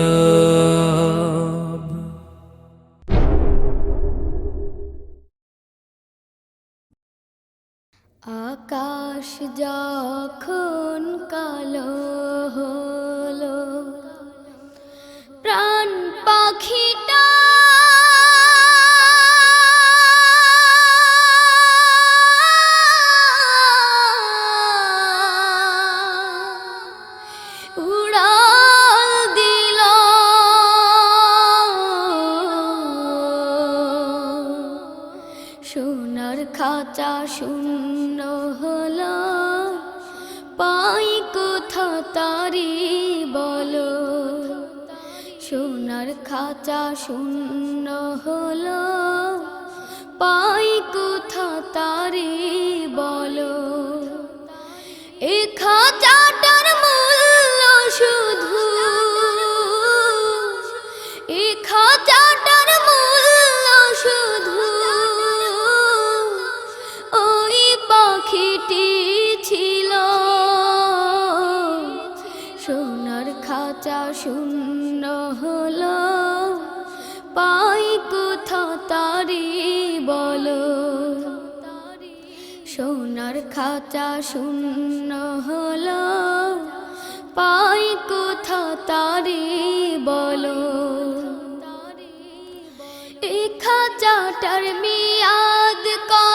কালরাব আকাশ যখন কালো হলো প্রাণ পাখিটা সোনার খাঁচা শূন্য হলো। পাই কোথা তারি বলো। সোনার খাঁচা শূন্য হলো। পাই কোথা তারি বলো। এ খাঁচাটার মূল্য শুধু। এ খাঁচাটার খাঁচা শূন্য হলো। পাই কোথা তারি বলো। সোনার খাঁচা শূন্য হলো। পাই কোথা তারি বলো। এই খাঁচাটার মেয়াদ কদিন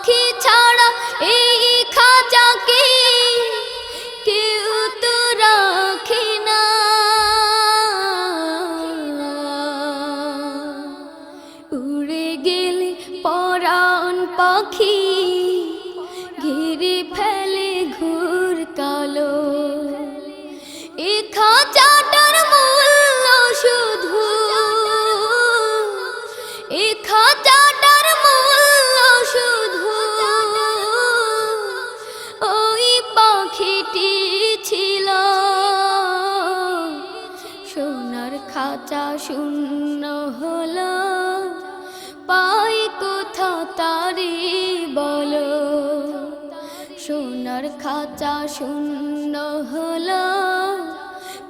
পাখি ছাড়া এই খাঁচাকে কেউ তো রাখি না। উড়ে গেলে পরাণ পাখি ঘিরে ফেলে। সোনার খাঁচা শূন্য হলো। পাই কোথা তারি বলো। সোনার খাঁচা শূন্য হলো।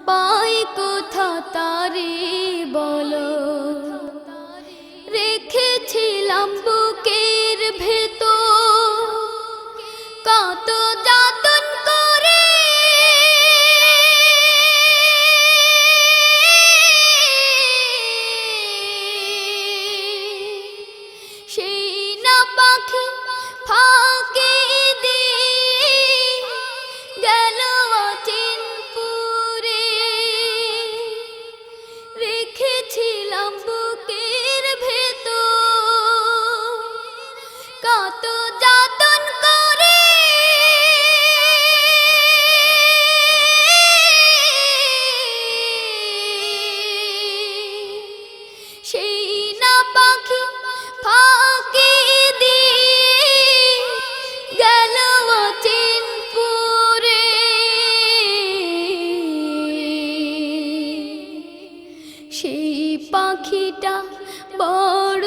পাই কোথা তারি বলো। রেখেছিলাম বুকের ভেতর। কত যতন সেই পাখিটা বড়